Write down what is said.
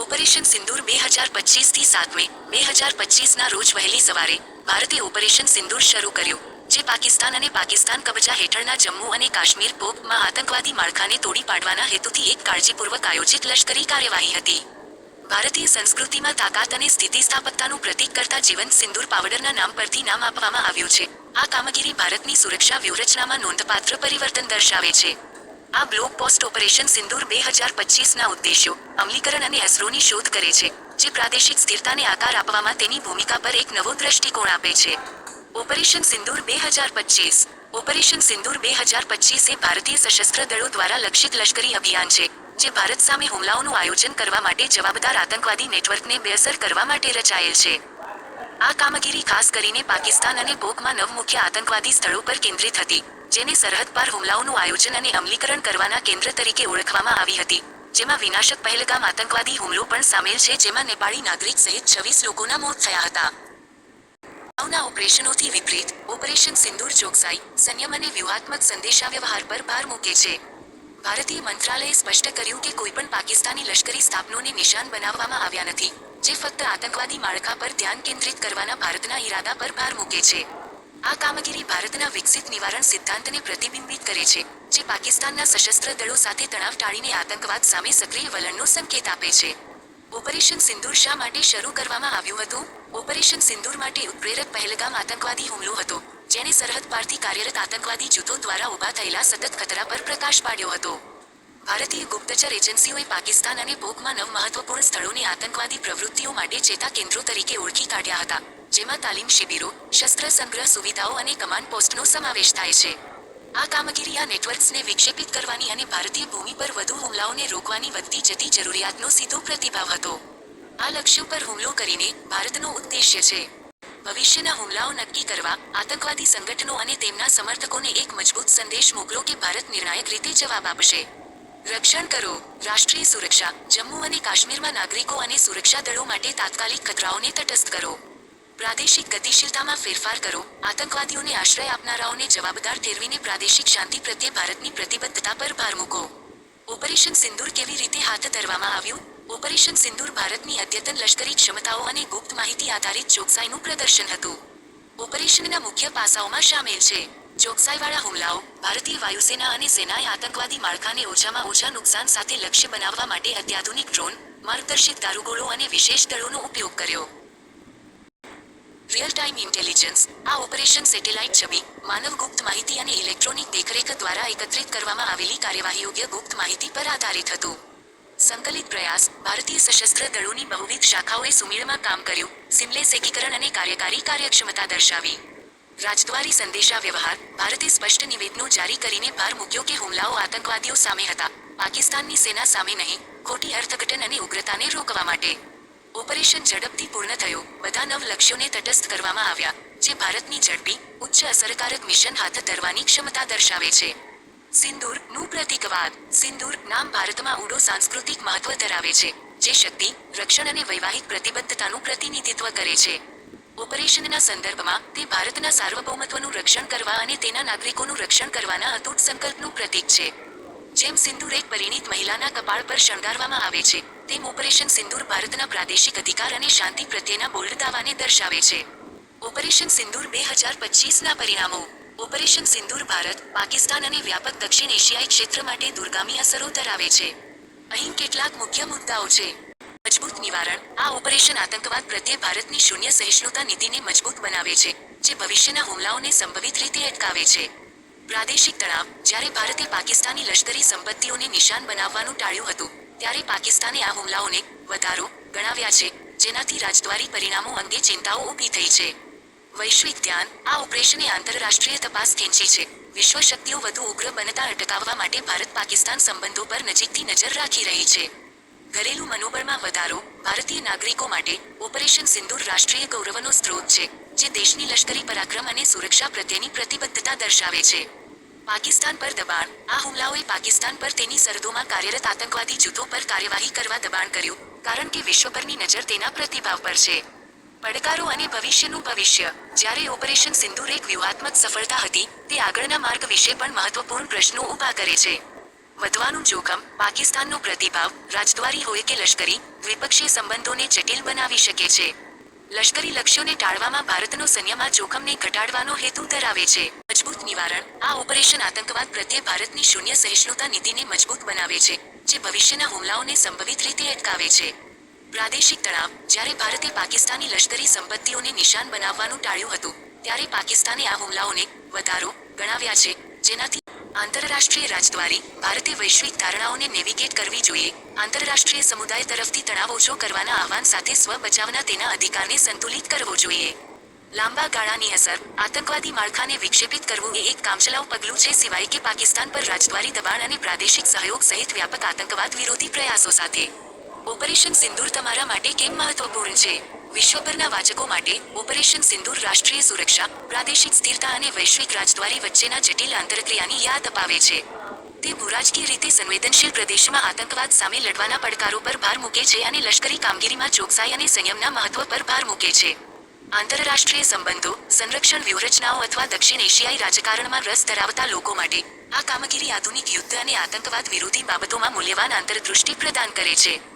Operation સિંદૂર બે હજાર પચીસથી સાત મે, બે હજાર પચીસના રોજ વહેલી સવારે ભારતે ઓપરેશન સિંદૂર શરૂ કર્યું, જે પાકિસ્તાન અને પાકિસ્તાન કબજા હેઠળના જમ્મુ અને કાશ્મીર પોપમાં આતંકવાદી માળખાને તોડી પાડવાના હેતુથી એક કાળજીપૂર્વક આયોજિત લશ્કરી કાર્યવાહી હતી. ભારતીય સંસ્કૃતિમાં તાકાત અને સ્થિતિસ્થાપકતાનું પ્રતીક કરતા જીવંત સિંદૂર પાવડરના નામ પરથી નામ આપવામાં આવ્યું છે. આ કામગીરી ભારતની સુરક્ષા વ્યૂહરચનામાં નોંધપાત્ર પરિવર્તન દર્શાવે છે. આ બ્લોક પોસ્ટ ઓપરેશન સિંદૂર બે હજાર પચીસના ઉદ્દેશ્યો, અમલીકરણ અને અસરોની શોધ કરે છે, જે પ્રાદેશિક સ્થિરતાને આકાર આપવામાં તેની ભૂમિકા પર એક નવો દ્રષ્ટિકોણ આપે છે. ઓપરેશન સિંદૂર બે હજાર પચીસ, ઓપરેશન સિંદૂર બે હજાર પચીસ એ ભારતીય સશસ્ત્ર દળો દ્વારા લક્ષિત લશ્કરી અભિયાન છે, જે ભારત સામે હુમલાઓનું આયોજન કરવા માટે જવાબદાર આતંકવાદી નેટવર્કને બેઅસર કરવા માટે રચાયેલ છે. આ કામગીરી ખાસ કરીને પાકિસ્તાન અને પોકમાં નવ મુખ્ય આતંકવાદી સ્થળો પર કેન્દ્રિત હતી, જેને સરહદ પાર હુમલાઓનું આયોજન અને અમલીકરણ કરવાના કેન્દ્ર તરીકે ઓળખવામાં આવી હતી. જેમાં વિનાશક પહેલગામ આતંકવાદી હુમલો પણ સામેલ છે, જેમાં નેપાળી નાગરિક સહિત છવ્વીસ લોકોના મોત થયા હતા. અગાઉના ઓપરેશનોથી વિપરીત, ઓપરેશન સિંદૂર ચોકસાઈ, સંયમ અને વ્યૂહાત્મક સંદેશાવ્યવહાર પર ભાર મૂકે છે. ભારતીય મંત્રાલયે સ્પષ્ટ કર્યું કે કોઈપણ પાકિસ્તાની લશ્કરી સ્થાપનોને નિશાન બનાવવામાં આવ્યા નથી, જે ફક્ત આતંકવાદી માળખા પર ધ્યાન કેન્દ્રિત કરવાના ભારતના ઈરાદા પર ભાર મૂકે છે. આ કામગીરી ભારતના વિકસિત નિવારણ સિદ્ધાંતને પ્રતિબિંબિત કરે છે, જે પાકિસ્તાનના સશસ્ત્ર દળો સાથે તણાવ ટાળીને આતંકવાદ સામે સક્રિય વલણનો સંકેત આપે છે. ઓપરેશન સિંદૂર શા માટે શરૂ કરવામાં આવ્યું હતું? ઓપરેશન સિંદૂર માટે ઉત્પ્રેરક પહેલગામ આતંકવાદી હુમલો હતો. જેને સરહદ પારથી કાર્યરત આતંકવાદી જૂથો દ્વારા ઊભા થયેલા સતત ખતરા પર પ્રકાશ પાડ્યો હતો. ભારતીય ગુપ્તચર એજન્સીઓએ પાકિસ્તાન અને પોકમાં નવ મહત્વપૂર્ણ સ્થળોને આતંકવાદી પ્રવૃત્તિઓ માટે ચેતા કેન્દ્રો તરીકે ઓળખી કાઢ્યા હતા, જેમાં તાલીમ શિબિરો, શસ્ત્ર સંગ્રહ સુવિધાઓ અને કમાન્ડ પોસ્ટનો સમાવેશ થાય છે. આ કામગીરી આ નેટવર્ક્સને વિક્ષેપિત કરવાની અને ભારતીય ભૂમિ પર વધુ હુમલાઓને રોકવાની વધતી જતી જરૂરિયાતનો સીધો પ્રતિભાવ હતો. આ લક્ષ્યો પર હુમલો કરીને ભારતનો ઉદ્દેશ્ય છે. ભવિષ્યના હુમલાઓ નક્કી કરવા આતંકવાદી સંગઠનો અને તેમના સમર્થકોને એક મજબૂત સંદેશ મોકલો કે ભારત નિર્ણાયક રીતે જવાબ આપશે. રક્ષણ કરો. રાષ્ટ્રીય સુરક્ષા. જમ્મુ અને કાશ્મીરમાં નાગરિકો અને સુરક્ષા દળો માટે તાત્કાલિક ખતરાઓને તટસ્થ કરો. પ્રાદેશિક ગતિશીલતામાં ફેરફાર કરો. આતંકવાદીઓને આશ્રય આપનારાઓને જવાબદાર ઠેરવીને પ્રાદેશિક શાંતિ પ્રત્યે ભારતની પ્રતિબદ્ધતા પર ભાર મૂકો. ઓપરેશન સિંદૂર કેવી રીતે હાથ ધરવામાં આવ્યું? ઓપરેશન સિંદૂર ભારતની અદ્યતન લશ્કરી ક્ષમતાઓ અને ગુપ્ત માહિતી આધારિત ચોકસાઈનું પ્રદર્શન હતું. ઓપરેશનના મુખ્ય પાસાઓમાં સામેલ છે. ચોકસાઈવાળા હુમલાઓ, ભારતીય વાયુસેના અને સેનાએ આતંકવાદી માળખાને ઓછામાં ઓછા નુકસાન સાથે લક્ષ્ય બનાવવા માટે અત્યાધુનિક ડ્રોન, માર્ગદર્શિત દારૂગોળો અને વિશેષ દળોનો ઉપયોગ કર્યો. રિયલ ટાઈમ ઇન્ટેલિજન્સ, આ ઓપરેશન સેટેલાઇટ છબી, માનવ ગુપ્ત માહિતી અને ઇલેક્ટ્રોનિક દેખરેખ દ્વારા એકત્રિત કરવામાં આવેલી કાર્યવાહી યોગ્ય ગુપ્ત માહિતી પર આધારિત હતું. સંકલિત પ્રયાસ ભારતીય સશસ્ત્ર દળોની બહુવિધ શાખાઓએ સુમેળમાં કામ કર્યું. સિમલેસ એકીકરણ અને કાર્યકારી કાર્યક્ષમતા દર્શાવી. રાજદ્વારી સંદેશા વ્યવહાર ભારતે સ્પષ્ટ નિવેદનો જારી કરીને ભાર મૂક્યો કે હુમલાઓ આતંકવાદીઓ સામે હતા. પાકિસ્તાનની સેના સામે નહીં, ખોટી અર્થઘટન અને ઉગ્રતાને રોકવા માટે. ઓપરેશન ઝડપથી પૂર્ણ થયો. બધા નવ લક્ષ્યોને તટસ્થ કરવામાં આવ્યા, જે ભારતની ઝડપી, ઉચ્ચ અસરકારક મિશન હાથ ધરવાની ક્ષમતા દર્શાવે છે. સિંદૂરનું પ્રતીકવાદ સિંદૂર નામ ભારતમાં ઊંડો સાંસ્કૃતિક મહત્વ ધરાવે છે, જે શક્તિ, રક્ષણ અને વૈવાહિક પ્રતિબદ્ધતાનું પ્રતિનિધિત્વ કરે છે. ઓપરેશનના સંદર્ભમાં, તે ભારતના સાર્વભૌમત્વનું રક્ષણ કરવા અને તેના નાગરિકોનું રક્ષણ કરવાના અતૂટ સંકલ્પનું પ્રતીક છે. જેમ સિંદૂર એક પરિણીત મહિલાના કપાળ પર શણગારવામાં આવે છે, તેમ ઓપરેશન સિંદૂર ભારતના પ્રાદેશિક અધિકાર અને શાંતિ પ્રત્યેના બોલ્ડ દાવાને દર્શાવે છે. ઓપરેશન સિંદૂર બે હજાર પચીસના પરિણામો. ઓપરેશન સિંદૂર ભારત, પાકિસ્તાન અને વ્યાપક દક્ષિણ એશિયાઈ ક્ષેત્ર માટે દુર્ગામી અસરો ધરાવે છે. અહીં કેટલાક મુખ્ય મુદ્દાઓ છે. મજબૂત નિવારણ. આ ઓપરેશન આતંકવાદ પ્રત્યે ભારતની શૂન્ય સહિષ્ણુતા નીતિને મજબૂત બનાવે છે, જે ભવિષ્યના હુમલાઓને સંભવિત રીતે અટકાવે છે. પ્રાદેશિક તણાવ. જ્યારે ભારતે પાકિસ્તાની લશ્કરી સંપત્તિઓને નિશાન બનાવવાનું ટાળ્યું હતું, ત્યારે પાકિસ્તાને આ હુમલાઓને વધારો ગણાવ્યા છે, જેનાથી રાજદ્વારી પરિણામો અંગે ચિંતાઓ ઊભી થઈ છે. વૈશ્વિક ધ્યાન, આ ઓપરેશને આંતરરાષ્ટ્રીય તપાસ ખેંચી છે. વિશ્વ શક્તિઓ વધુ ઉગ્ર બનતા અટકાવવા માટે ભારત પાકિસ્તાન સંબંધો પર નજીકથી નજર રાખી રહી છે. ઘરેલું મનોબળમાં વધારો, ભારતીય નાગરિકો માટે ઓપરેશન સિંદૂર રાષ્ટ્રીય ગૌરવનો સ્ત્રોત છે, જે દેશની લશ્કરી પરાક્રમ અને સુરક્ષા પ્રત્યેની પ્રતિબદ્ધતા દર્શાવે છે. પાકિસ્તાન પર દબાણ, આ હુમલાઓએ પાકિસ્તાન પર તેની સરહદોમાં કાર્યરત આતંકવાદી જૂથો પર કાર્યવાહી કરવા દબાણ કર્યું, કારણ કે વિશ્વભરની નજર તેના પ્રતિભાવ પર છે. પડકારો અને ભવિષ્યનું ભવિષ્ય. જ્યારે ઓપરેશન સિંદૂર એક વ્યૂહાત્મક સફળતા હતી, તે આગળના માર્ગ વિશે પણ મહત્વપૂર્ણ પ્રશ્નો ઊભા કરે છે. વધવાનું જોખમ, પાકિસ્તાનનો પ્રતિભાવ, રાજદ્વારી હોય કે લશ્કરી, દ્વિપક્ષીય સંબંધોને જટિલ બનાવી શકે છે. લશ્કરી લક્ષ્યોને ટાળવામાં ભારતનો સૈન્યમાં જોખમને ઘટાડવાનો હેતુ ધરાવે છે. મજબૂત નિવારણ, આ ઓપરેશન આતંકવાદ પ્રત્યે ભારતની શૂન્ય સહિષ્ણુતા નીતિને મજબૂત બનાવે છે, જે ભવિષ્યના હુમલાઓને સંભવિત રીતે અટકાવે છે. પ્રાદેશિક તણાવ. જ્યારે ભારતે પાકિસ્તાની લશ્કરી સંપત્તિઓને નિશાન બનાવવાનું ટાળ્યું હતું, ત્યારે પાકિસ્તાને આ હુમલાઓને વધારો ગણાવ્યા છે, જેનાથી આંતરરાષ્ટ્રીય રાજદ્વારી ભારતે વૈશ્વિક ધારણાઓને નેવિગેટ કરવી જોઈએ. આંતરરાષ્ટ્રીય સમુદાય તરફથી તણાવ ઓછો કરવાના આહવાન સાથે સ્વ બચાવના તેના અધિકારને સંતુલિત કરવો જોઈએ. લાંબા ગાળાની અસર, આતંકવાદી માળખાને વિક્ષેપિત કરવું એ એક કામચલાઉ પગલું છે સિવાય કે પાકિસ્તાન પર રાજદ્વારી દબાણ અને પ્રાદેશિક સહયોગ સહિત વ્યાપક આતંકવાદ વિરોધી પ્રયાસો સાથે. ઓપરેશન સિંદૂર તમારા માટે કેમ મહત્વપૂર્ણ છે? વિશ્વભરના વાચકો માટે ઓપરેશન સિંદૂર રાષ્ટ્રીય સુરક્ષા, પ્રાદેશિક સ્થિરતા અને વૈશ્વિક રાજદ્વારી વચ્ચેના જટિલ આંતરક્રિયાની યાદ અપાવે છે. તે ભૂરાજકીય રીતે સંવેદનશીલ પ્રદેશમાં આતંકવાદ સામે લડવાના પડકારો પર ભાર મૂકે છે અને લશ્કરી કામગીરીમાં ચોકસાઈ અને સંયમના મહત્વ પર ભાર મૂકે છે. આંતરરાષ્ટ્રીય સંબંધો, સંરક્ષણ વ્યૂહરચનાઓ અથવા દક્ષિણ એશિયાઈ રાજકારણમાં રસ ધરાવતા લોકો માટે આ કામગીરી આધુનિક યુદ્ધ અને આતંકવાદ વિરોધી બાબતોમાં મૂલ્યવાન આંતરદૃષ્ટિ પ્રદાન કરે છે.